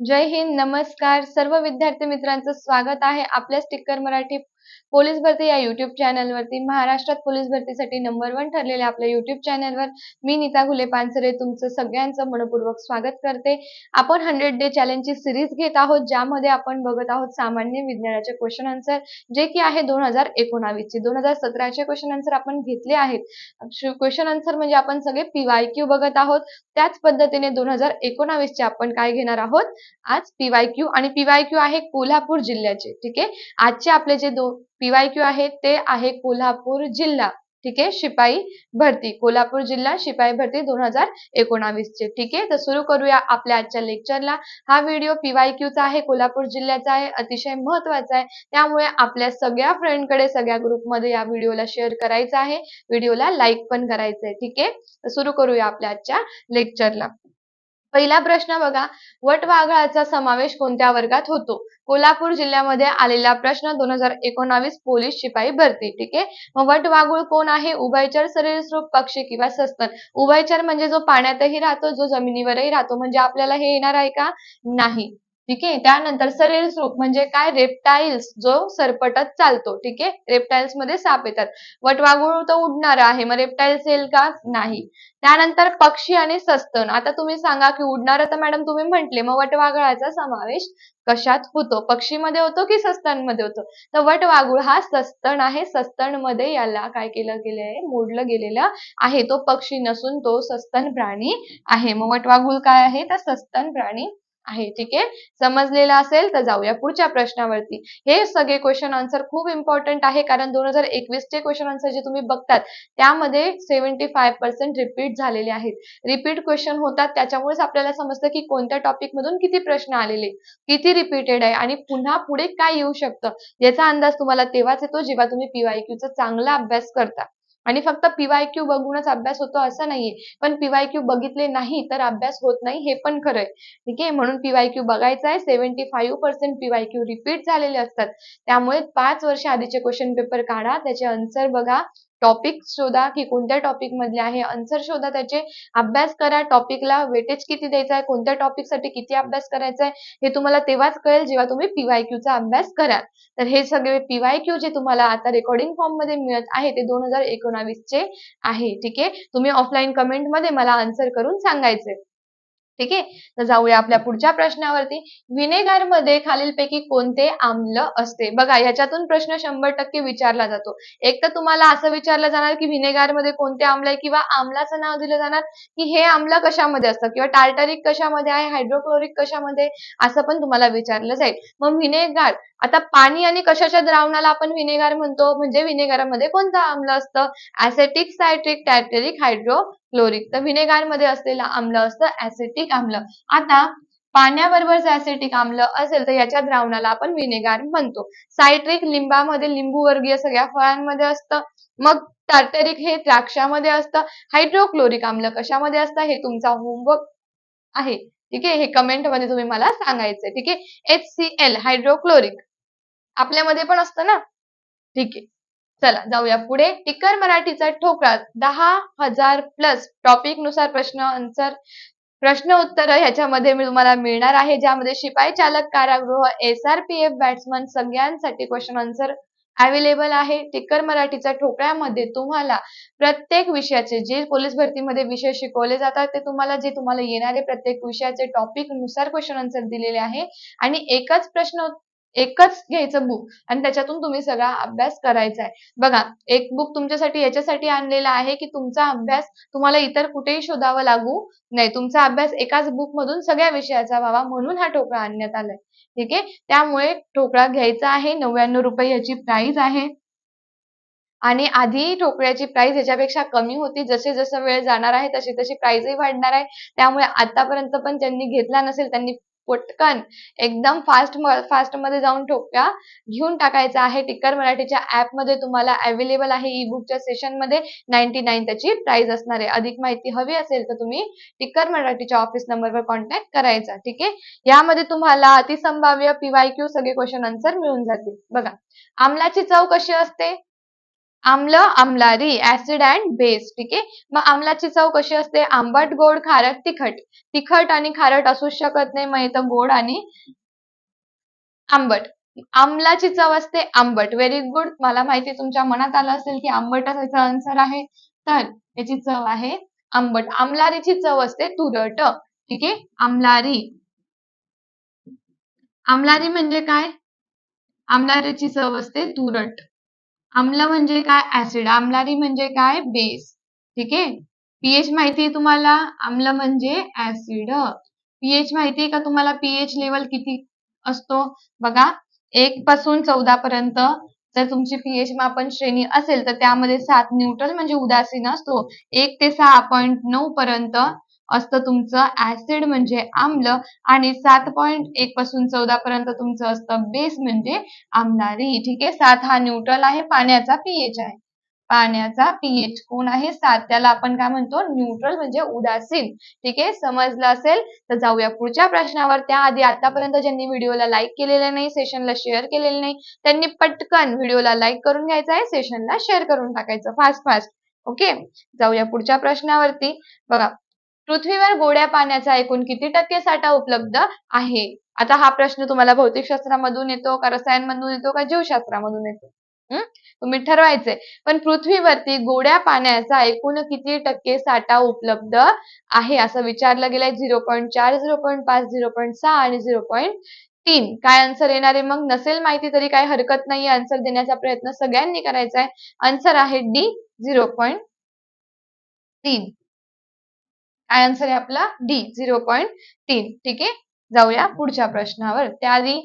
जय हिंद नमस्कार. सर्व विद्यार्थी मित्रांचं स्वागत आहे आपल्या स्टिकर मराठी पोलीस भरती या युट्यूब चॅनलवरती महाराष्ट्रात पोलीस भरतीसाठी नंबर वन ठरलेल्या आपल्या युट्यूब चॅनलवर मी नीता घुले पानसरे तुमचं सगळ्यांचं मनपूर्वक स्वागत करते. आपण हंड्रेड डे चॅलेंजची सिरीज घेत आहोत ज्यामध्ये आपण बघत आहोत सामान्य विज्ञानाचे क्वेश्चन आन्सर जे की आहे दोन हजार एकोणावीसचे दोन हजार सतराचे क्वेश्चन आन्सर आपण घेतले आहेत. क्वेश्चन आन्सर म्हणजे आपण सगळे पीवाय क्यू बघत आहोत. त्याच पद्धतीने दोन हजार एकोणावीसचे आपण काय घेणार आहोत? आज पीवाय क्यू आणि पीवाय क्यू आहे कोल्हापूर जिल्ह्याचे. ठीक आहे? आजचे आपले जे दोन पीवाय क्यू आहे ते आहे कोल्हापूर जिल्हा. ठीक आहे शिपाई भरती. कोल्हापूर जिल्हा शिपाई भरती दोन हजार एकोणावीसचे. ठीक आहे तर सुरू करूया आपल्या आजच्या लेक्चरला. हा व्हिडिओ पीवायक्यूचा आहे कोल्हापूर जिल्ह्याचा आहे अतिशय महत्त्वाचा आहे. त्यामुळे आपल्या सगळ्या फ्रेंडकडे सगळ्या ग्रुपमध्ये या व्हिडिओला शेअर करायचा आहे. व्हिडिओला लाईक पण करायचं आहे ठीक आहे सुरू करूया आपल्या आजच्या लेक्चरला. पहिला प्रश्न बघा वटवाघळाचा समावेश कोणत्या वर्गात होतो? कोल्हापूर जिल्ह्यामध्ये आलेला प्रश्न दोन हजार एकोणावीस पोलीस शिपाई भरती ठीक आहे? मग वटवाघूळ कोण आहे? उभयचर सरीसृप पक्षी किंवा सस्तन. उभयचर म्हणजे जो पाण्यातही राहतो जो जमिनीवरही राहतो म्हणजे आपल्याला हे येणार आहे का? नाही. ठीक? आहे त्यानंतर सरीसृप म्हणजे काय? रेप्टाईल्स जो सरपटत चालतो ठीक? आहे रेप्टाईल्समध्ये साप येतात. वटवाघूळ तर उडणार आहे मग रेप्टाईल्स येईल का? नाही. त्यानंतर पक्षी आणि सस्तन. आता तुम्ही सांगा की उडणार तर मॅडम तुम्ही म्हंटले मग वटवाघळाचा समावेश कशात होतो? पक्षीमध्ये होतो की सस्तनमध्ये होतो? तर वटवाघूळ हा सस्तन आहे. सस्तनमध्ये याला काय केलं गेलं आहे मोडलं गेलेलं आहे. तो पक्षी नसून तो सस्तन प्राणी आहे. मग वटवाघूळ काय आहे? तर सस्तन प्राणी आहे ठीक आहे? समजलेलं असेल तर जाऊया पुढच्या प्रश्नावरती. हे सगळे क्वेश्चन आन्सर खूप इम्पॉर्टंट आहे कारण दोन हजार एकवीस चे क्वेश्चन आन्सर जे तुम्ही बघतात त्यामध्ये सेव्हन्टी फाय पर्सेंट रिपीट झालेले आहेत. रिपीट क्वेश्चन होतात त्याच्यामुळेच आपल्याला समजतं की कोणत्या टॉपिक मधून किती प्रश्न आलेले किती रिपीटेड आहे आणि पुन्हा पुढे काय येऊ शकतं याचा अंदाज तुम्हाला तेव्हाच येतो जेव्हा तुम्ही पीवायक्यूचा चांगला अभ्यास करता. आणि फक्त पीवायक्यू बघूनच अभ्यास होतो असं नाहीये. पण पीवायक्यू बघितले नाही तर अभ्यास होत नाही हे पण खरंय ठीक आहे? म्हणून पीवायक्यू बघायचा आहे. Seventy five percent PYQ repeat झालेले असतात. त्यामुळे पाच वर्ष आधीचे क्वेश्चन पेपर काढा. त्याचे आन्सर बघा. टॉपिक शोधा की कोणत्या टॉपिक मधले आहे? आन्सर शोधा त्याचे. अभ्यास करा. टॉपिकला वेटेज किती द्यायचा आहे? कोणत्या टॉपिकसाठी किती अभ्यास करायचा आहे? हे तुम्हाला तेव्हाच कळेल जेव्हा तुम्ही पीवायक्यूचा अभ्यास कराल. तर हे सगळे पीवायक्यू जे तुम्हाला आता रेकॉर्डिंग फॉर्ममध्ये मिळत आहे ते दोन हजार एकोणावीस चे आहे. ठीक आहे? तुम्ही ऑफलाईन कमेंटमध्ये मला आन्सर करून सांगायचे. ठीक आहे? तर जाऊया आपल्या पुढच्या प्रश्नावरती. विनेगरमध्ये खालीलपैकी कोणते आम्ल असते? बघा याच्यातून प्रश्न शंभर टक्के विचारला जातो. एक तर तुम्हाला असं विचारलं जाणार की व्हिनेगारमध्ये कोणते आम्ल आहे किंवा आम्लाचं नाव दिलं जाणार की हे आम्ल कशामध्ये असतं? किंवा टार्टरिक कशामध्ये आहे? हायड्रोक्लोरिक कशामध्ये? असं पण तुम्हाला विचारलं जाईल. मग विनेगार आता पाणी आणि कशाच्या द्रावणाला आपण विनेगार म्हणतो? म्हणजे विनेगारामध्ये कोणतं आम्ल असतं? ऍसेटिक सायट्रिक टॅटेरिक हायड्रोक्लोरिक तर विनेगारमध्ये असलेलं आम्ल असतं ऍसेटिक आम्ल. आता पाण्याबरोबर जर ऍसिटिक आम्ल असेल तर याच्या द्रावणाला आपण विनेगार म्हणतो. सायट्रिक लिंबामध्ये लिंबूवर्गीय सगळ्या फळांमध्ये असतं. मग टार्टरिक हे द्राक्षामध्ये असतं. हायड्रोक्लोरिक आम्ल कशामध्ये असतं? हे तुमचा होमवर्क आहे. ठीक आहे? हे कमेंटमध्ये तुम्ही मला सांगायचंय. ठीक आहे? एच सी एल हायड्रोक्लोरिक आपल्यामध्ये पण असतं ना? ठीक. आहे चला जाऊया पुढे. टिकर मराठीचा ठोकळा. दहा हजार प्लस टॉपिकनुसार प्रश्न आन्सर प्रश्न उत्तर ह्याच्यामध्ये तुम्हाला मिळणार आहे. ज्यामध्ये शिपाई चालक कारागृह S R P F bandsman सगळ्यांसाठी क्वेश्चन आन्सर अवेलेबल आहे. टिकर मराठीच्या ठोकळ्यामध्ये तुम्हाला प्रत्येक विषयाचे जे पोलीस भरतीमध्ये विषय शिकवले जातात ते तुम्हाला जे तुम्हाला येणारे प्रत्येक विषयाचे टॉपिकनुसार क्वेश्चन आन्सर दिलेले आहे. आणि एकच प्रश्न एकच घ्यायचं बुक आणि त्याच्यातून तुम्ही सगळा अभ्यास करायचा आहे बघा एक बुक तुमच्यासाठी याच्यासाठी आणलेला आहे की तुमचा अभ्यास तुम्हाला इतर कुठेही शोधावा लागू नाही तुमचा अभ्यास एकाच बुक मधून सगळ्या विषयाचा व्हावा म्हणून हा ठोकळा आणण्यात आलाय. ठीक आहे? त्यामुळे ठोकळा घ्यायचा आहे. नव्याण्णव रुपये याची प्राइस आहे. आणि आधी ठोकळ्याची प्राइस याच्यापेक्षा कमी होती. जसे जसं वेळ जाणार आहे तशी तशी प्राइसही वाढणार आहे. त्यामुळे आतापर्यंत पण ज्यांनी घेतला नसेल त्यांनी पटकन एकदम फास्ट फास्टमध्ये जाऊन ठोक्या. घेऊन टाकायचा आहे टिक्कर मराठीच्या ऍपमध्ये. तुम्हाला अवेलेबल आहे ई बुकच्या सेशनमध्ये. नाईन्टी नाईन त्याची प्राइस असणार आहे. अधिक माहिती हवी असेल तर तुम्ही टिक्कर मराठीच्या ऑफिस नंबरवर कॉन्टॅक्ट करायचा. ठीक आहे? यामध्ये तुम्हाला अतिसंभाव्य पीवाय क्यू सगळे क्वेश्चन आन्सर मिळून जातील. बघा आमलाची चव कशी असते? आम्ल आम्लारी ऍसिड अँड बेस ठीक आहे? मग आम्लाची चव कशी असते? आंबट गोड खारट तिखट. तिखट आणि खारट असूच शकत नाही मग इथं गोड आणि आंबट. आम्लाची चव असते आंबट. व्हेरी गुड मला माहिती तुमच्या मनात आलं असेल की आंबटच याचा आन्सर आहे. तर याची चव आहे आंबट. आमलारीची चव असते तुरट. ठीक आहे? आमलारी आमलारी म्हणजे काय? आमलारीची चव असते तुरट. आम्ल म्हणजे काय ऍसिड आमलारी म्हणजे काय बेस ठीक आहे? पीएच माहिती आहे तुम्हाला? आम्ल म्हणजे ऍसिड. पीएच माहिती आहे का तुम्हाला? पीएच लेवल किती असतो? बघा एक पासून चौदा पर्यंत. जर तुमची पीएच मापन श्रेणी असेल तर त्यामध्ये सात न्यूट्रल म्हणजे उदासीन असतो. एक ते सहा पॉईंट नऊ पर्यंत असतं तुमचं ऍसिड म्हणजे आम्ल आणि सात पॉईंट एक पासून चौदा पर्यंत तुमचं असतं बेस म्हणजे आम्लारी ठीक आहे? सात हा न्यूट्रल आहे. पाण्याचा पीएच आहे. पाण्याचा पीएच कोण आहे? सात. त्याला आपण काय म्हणतो? न्यूट्रल म्हणजे उदासीन. ठीक आहे? समजलं असेल? तर जाऊया पुढच्या प्रश्नावर. त्याआधी आतापर्यंत ज्यांनी व्हिडिओला लाईक केलेला नाही सेशनला शेअर केलेले नाही त्यांनी पटकन व्हिडिओला लाईक करून घ्यायचा आहे. सेशनला शेअर करून टाकायचं. फास्ट फास्ट ओके जाऊया पुढच्या प्रश्नावरती. बघा पृथ्वीवर गोड्या पाण्याचा एकूण किती टक्के साठा उपलब्ध आहे? आता हा प्रश्न तुम्हाला भौतिकशास्त्रामधून येतो का रसायनमधून येतो का जीवशास्त्रामधून येतो? तुम्ही ठरवायचंय. पण पृथ्वीवरती गोड्या पाण्याचा एकूण किती टक्के साठा उपलब्ध आहे असं विचारलं गेलंय? झिरो पॉईंट चार झिरो पॉईंट पाच झिरो पॉईंट सहा आणि झिरो पॉईंट तीन. काय आन्सर येणार आहे मग? नसेल माहिती तरी काय हरकत नाही आन्सर देण्याचा प्रयत्न सगळ्यांनी करायचा आहे आन्सर आहे डी झिरो पॉईंट तीन. आन्सर आहे आपला? डी झिरो पॉईंट तीन. ठीक आहे? जाऊया पुढच्या प्रश्नावर. त्याआधी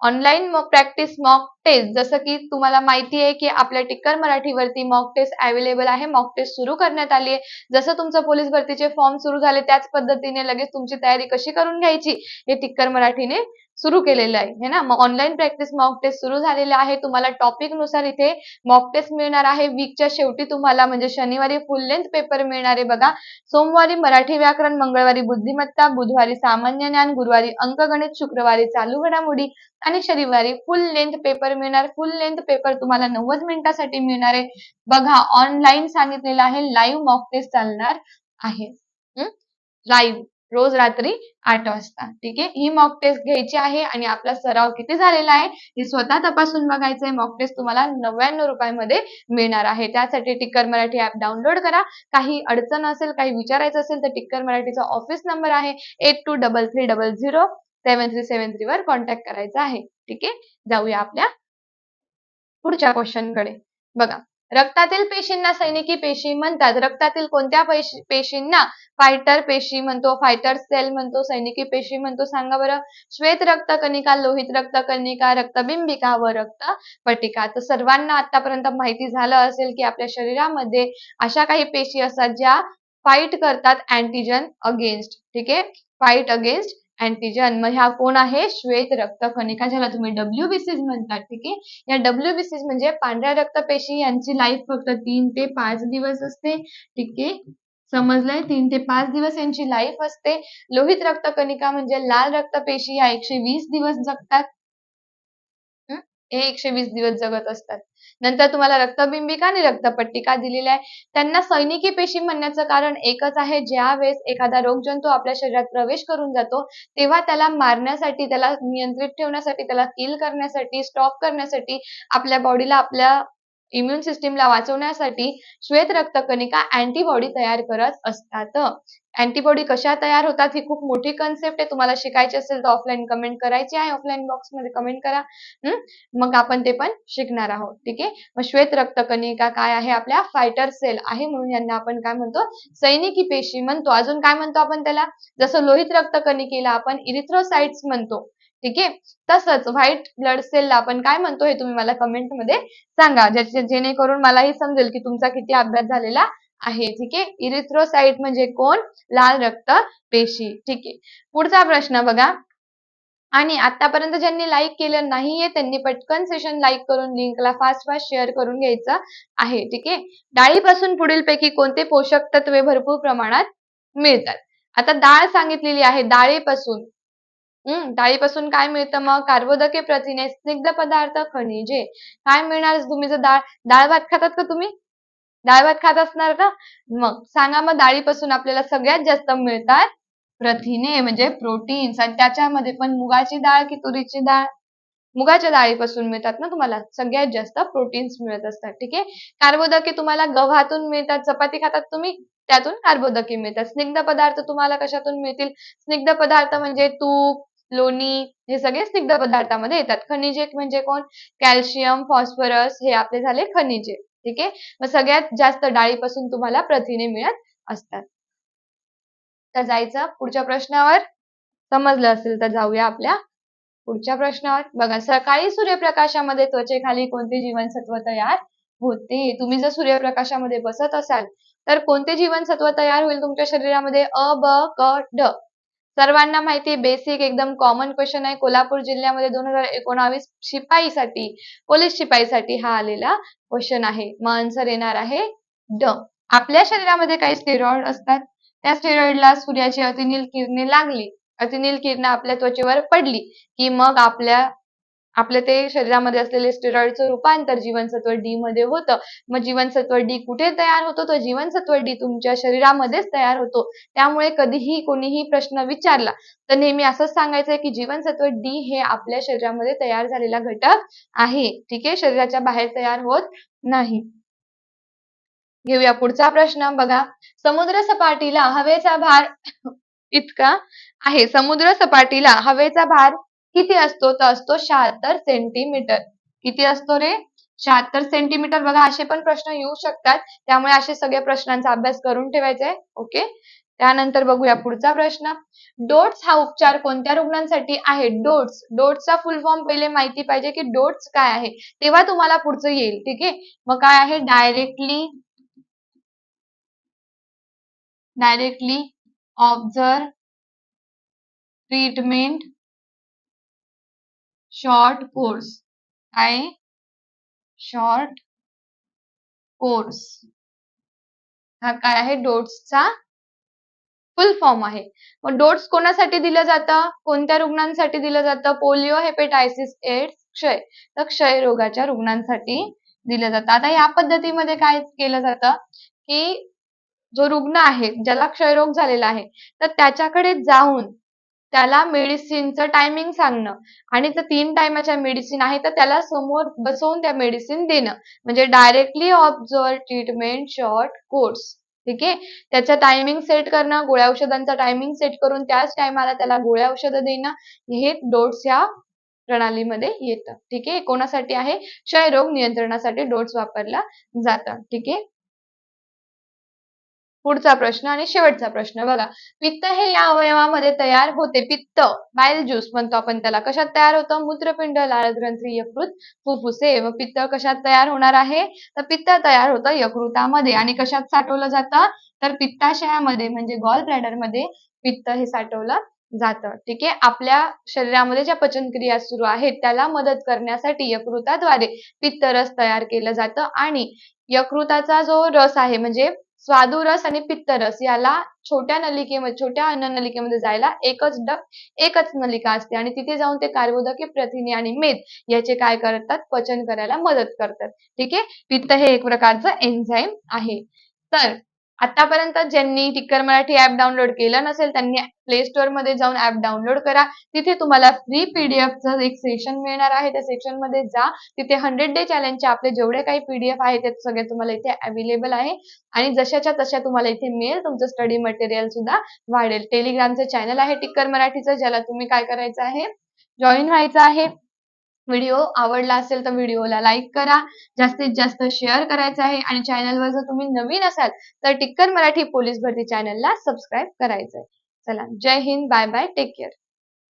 ऑनलाईन प्रॅक्टिस मॉक टेस्ट जसं की तुम्हाला माहिती आहे की आपल्या टिक्कर मराठीवरती मॉक टेस्ट अवेलेबल आहे. मॉक टेस्ट सुरू करण्यात आली आहे. जसं तुमचं पोलीस भरतीचे फॉर्म सुरू झाले त्याच पद्धतीने लगेच तुमची तयारी कशी करून घ्यायची? हे टिक्कर मराठीने सुरू केलेलं आहे है ना? मग ऑनलाईन प्रॅक्टिस मॉक टेस्ट सुरू झालेले आहे. तुम्हाला टॉपिकनुसार इथे मॉक टेस्ट मिळणार आहे. वीकच्या शेवटी तुम्हाला म्हणजे शनिवारी फुल लेंथ पेपर मिळणार आहे बघा. सोमवारी मराठी व्याकरण मंगळवारी बुद्धिमत्ता बुधवारी सामान्य ज्ञान गुरुवारी अंकगणित शुक्रवारी चालू घडामोडी आणि शनिवारी फुल लेंथ पेपर मिळणार. फुल लेंथ पेपर तुम्हाला नव्वद मिनिटासाठी मिळणार आहे. बघा ऑनलाईन सांगितलेलं आहे. लाईव्ह मॉक टेस्ट चालणार आहे. लाईव्ह रोज रात्री आठ वाजता. ठीक आहे? ही मॉक टेस्ट घ्यायची आहे आणि आपला सराव किती झालेला आहे हे स्वतः तपासून बघायचंय. मॉक टेस्ट तुम्हाला नव्याण्णव रुपयामध्ये मिळणार आहे. त्यासाठी टिक्कर मराठी ऍप डाउनलोड करा. काही अडचण असेल काही विचारायचं असेल तर टिक्कर मराठीचा ऑफिस नंबर आहे. Eight two double three double zero seven three seven three वर कॉन्टॅक्ट करायचा आहे. ठीक आहे? जाऊया आपल्या पुढच्या क्वेश्चनकडे. बघा रक्तातील पेशींना सैनिकी पेशी म्हणतात. रक्तातील कोणत्या पेशींना फायटर पेशी म्हणतो? फायटर सेल म्हणतो सैनिकी पेशी म्हणतो. सांगा बरं. श्वेत रक्तकणिका लोहित रक्तकणिका रक्तबिंबिका व रक्त पटिका तर सर्वांना आतापर्यंत माहिती झालं असेल की आपल्या शरीरामध्ये अशा काही पेशी असतात ज्या फाईट करतात अँटीजन अगेन्स्ट ठीक आहे? फाईट अगेन्स्ट अँटीजन मग ह्या कोण आहे? श्वेत रक्त कणिका ज्याला तुम्ही डब्ल्यूबीसीज म्हणतात ठीक आहे? या डब्ल्यूबीसीज म्हणजे पांढऱ्या रक्तपेशी यांची लाईफ फक्त तीन ते पाच दिवस असते ठीक आहे? समजलंय? तीन ते पाच दिवस यांची लाईफ असते. लोहित रक्तकणिका म्हणजे लाल रक्तपेशी या एकशे वीस दिवस जगतात. हे एकशे वीस दिवस जगत असतात. नंतर तुम्हाला रक्तबिंबिका आणि रक्तपट्टिका दिलेल्या आहे? त्यांना सैनिकी पेशी म्हणण्याचं कारण एकच आहे ज्या वेळेस एखादा रोगजंतू आपल्या शरीरात प्रवेश करून जातो तेव्हा त्याला मारण्यासाठी त्याला नियंत्रित ठेवण्यासाठी त्याला किल करण्यासाठी स्टॉप करण्यासाठी आपल्या बॉडीला आपल्या इम्युन सिस्टीमला वाचवण्यासाठी श्वेत रक्तकणिका अँटीबॉडी तयार करत असतात. अँटीबॉडी कशा तयार होतात ही खूप मोठी कन्सेप्ट आहे. तुम्हाला शिकायची असेल तर ऑफलाईन कमेंट करायची आहे. ऑफलाईन बॉक्समध्ये कमेंट करा. मग आपण ते पण शिकणार आहोत. ठीक आहे? मग श्वेत रक्तकणिका काय आहे? आपल्या फायटर सेल आहे म्हणून यांना आपण काय म्हणतो? सैनिकी पेशी म्हणतो. अजून काय म्हणतो आपण त्याला? जसं लोहित रक्तकणिकेला आपण इरिथ्रोसाइट्स म्हणतो. ठीक आहे? तसंच व्हाईट ब्लड सेलला आपण काय म्हणतो हे तुम्ही मला कमेंटमध्ये सांगा. जेणेकरून मलाही समजेल की तुमचा किती अभ्यास झालेला आहे. ठीक आहे? इरिथ्रोसाइट म्हणजे कोण? लाल रक्त पेशी. ठीक आहे? पुढचा प्रश्न बघा. आणि आतापर्यंत ज्यांनी लाईक केलं नाहीये त्यांनी पटकन सेशन लाईक करून लिंकला फास्ट फास्ट शेअर करून घ्यायचं आहे. ठीक आहे? डाळीपासून पुढील पैकी कोणते पोषक तत्वे भरपूर प्रमाणात मिळतात? आता डाळ सांगितलेली आहे डाळीपासून. हम्म डाळीपासून काय मिळतं मग? कार्बोदके प्रथिने स्निग्ध पदार्थ खनिजे. काय मिळणार तुम्ही? जर डाळ डाळ भात खातात का तुम्ही? डाळ भात खात असणार का? मग सांगा मग डाळीपासून आपल्याला सगळ्यात जास्त मिळतात प्रथिने म्हणजे प्रोटीन्स आणि त्याच्यामध्ये पण मुगाची डाळ की तुरीची डाळ. मुगाच्या डाळीपासून मिळतात ना तुम्हाला? सगळ्यात जास्त प्रोटीन्स मिळत असतात ठीक आहे? कार्बोदके तुम्हाला गव्हातून मिळतात. चपाती खातात तुम्ही? त्यातून कार्बोदके मिळतात. स्निग्ध पदार्थ तुम्हाला कशातून मिळतील? स्निग्ध पदार्थ म्हणजे तूप लोणी हे सगळे स्निग्ध पदार्थामध्ये येतात. खनिजे म्हणजे कोण? कॅल्शियम फॉस्फरस हे आपले झाले खनिजे. ठीक आहे? मग सगळ्यात जास्त डाळीपासून तुम्हाला प्रथिने मिळत असतात. तर जायचं पुढच्या प्रश्नावर. समजलं असेल तर जाऊया आपल्या पुढच्या प्रश्नावर. बघा सकाळी सूर्यप्रकाशामध्ये त्वचेखाली कोणते जीवनसत्व तयार होते? तुम्ही जर सूर्यप्रकाशामध्ये बसत असाल तर कोणते जीवनसत्व तयार होईल तुमच्या शरीरामध्ये? अ ब क ड. सर्वांना माहिती बेसिक एकदम कॉमन क्वेश्चन आहे. कोल्हापूर जिल्ह्यामध्ये दोन हजार एकोणावीस शिपाईसाठी पोलीस शिपाईसाठी हा आलेला क्वेश्चन आहे. मग आन्सर येणार आहे ड. आपल्या शरीरामध्ये काही स्टेरॉइड असतात. त्या स्टेरॉइडला सूर्याची अतिनील किरणे लागली. अतिनील किरण आपल्या त्वचेवर पडली की मग आपल्या आपल्या ते शरीरामध्ये असलेले स्टेरॉइडचं रूपांतर जीवनसत्व डी मध्ये होतं. मग जीवनसत्व डी कुठे तयार होतो? तर जीवनसत्व डी तुमच्या शरीरामध्येच तयार होतो. त्यामुळे कधीही कोणीही प्रश्न विचारला तर नेहमी असंच सांगायचंय की जीवनसत्व डी हे आपल्या शरीरामध्ये तयार झालेला घटक आहे. ठीक आहे? शरीराच्या बाहेर तयार होत नाही. घेऊया पुढचा प्रश्न बघा. समुद्र सपाटीला हवेचा भार इतका आहे. समुद्र सपाटीला हवेचा भार किती असतो? तर असतो शहात्तर सेंटीमीटर किती असतो रे? शहात्तर सेंटीमीटर बघा असे पण प्रश्न येऊ शकतात. त्यामुळे असे सगळ्या प्रश्नांचा अभ्यास करून ठेवायचा आहे ओके त्यानंतर बघूया पुढचा प्रश्न. डोट्स हा उपचार कोणत्या रुग्णांसाठी आहे? डोट्स. डोट्सचा फुल फॉर्म पहिले माहिती पाहिजे की डोट्स काय आहे. तेव्हा तुम्हाला पुढचं येईल. ठीक आहे? मग काय आहे? Directly directly observe treatment short course काय शॉर्ट कोर्स हा काय आहे? डोट्सचा फुल फॉर्म आहे. मग डोट्स कोणासाठी दिलं जातं? कोणत्या रुग्णांसाठी दिलं जातं? पोलिओ हेपेटायसिस एड्स क्षय. तर क्षय रोगाच्या रुग्णांसाठी दिलं जातं. आता या पद्धतीमध्ये काय केलं जातं? की जो रुग्ण आहे ज्याला क्षयरोग झालेला आहे तर त्याच्याकडे जाऊन त्याला मेडिसिनचं टायमिंग सांगणं. आणि जर तीन टायमाच्या मेडिसिन आहे तर त्याला समोर बसवून त्या मेडिसिन देणं. म्हणजे directly observe treatment short course ठीक आहे? त्याचं टायमिंग सेट करणं गोळ्या औषधांचा टायमिंग सेट करून त्याच टायमाला त्याला गोळ्या औषधं देणं. हे डोट्स ह्या प्रणालीमध्ये येतं. ठीक आहे? कोणासाठी आहे? क्षयरोग नियंत्रणासाठी डोट्स वापरला जातं ठीक आहे? पुढचा प्रश्न आणि शेवटचा प्रश्न. बघा पित्त हे या अवयवामध्ये तयार होते. पित्त बाईल ज्यूस म्हणतो आपण त्याला. कशात तयार होतं? मूत्रपिंड लाळग्रंथी यकृत फुफ्फुसे. व पित्त कशात तयार होणार आहे? तर पित्त तयार होतं यकृतामध्ये. आणि कशात साठवलं जातं? तर पित्ताशयामध्ये म्हणजे गॉल ब्लॅडरमध्ये पित्त हे साठवलं जातं. ठीक आहे? आपल्या शरीरामध्ये ज्या पचनक्रिया सुरू आहेत त्याला मदत करण्यासाठी यकृताद्वारे पित्तरस तयार केलं जातं. आणि यकृताचा जो रस आहे म्हणजे स्वादुरस आणि पित्तरस याला छोट्या नलिकेमध्ये छोट्या अन्न नलिकेमध्ये जायला एकच ड एकच नलिका असते. आणि तिथे जाऊन ते कार्बोदके प्रथिने आणि मेद याचे काय करतात? पचन करायला मदत करतात. ठीक आहे? पित्त हे एक प्रकारचं एन्झाईम आहे. तर आतापर्यंत ज्यांनी टिक्कर मराठी ऍप डाउनलोड केलं नसेल त्यांनी प्ले स्टोअरमध्ये जाऊन ऍप डाउनलोड करा. तिथे तुम्हाला फ्री पीडीएफचं एक सेक्शन मिळणार आहे. त्या सेक्शनमध्ये जा. तिथे हंड्रेड डे चॅलेंजचे आपले जेवढे काही पीडीएफ आहे ते सगळे तुम्हाला इथे अवेलेबल आहे. आणि जशाच्या तशा तुम्हाला इथे मिळेल तुमचं स्टडी मटेरियल सुद्धा वाढेल. टेलिग्रामचं चॅनल आहे टिक्कर मराठीचं ज्याला तुम्ही काय करायचं आहे? जॉईन व्हायचं आहे. व्हिडिओ आवडला असेल तर व्हिडिओला लाईक करा. जास्तीत जास्त शेअर करायचं आहे आणि चॅनलवर जर तुम्ही नवीन असाल तर टिक्कर मराठी पोलीस भरती चॅनलला सबस्क्राईब करायचंय. चला जय Hind bye bye take care.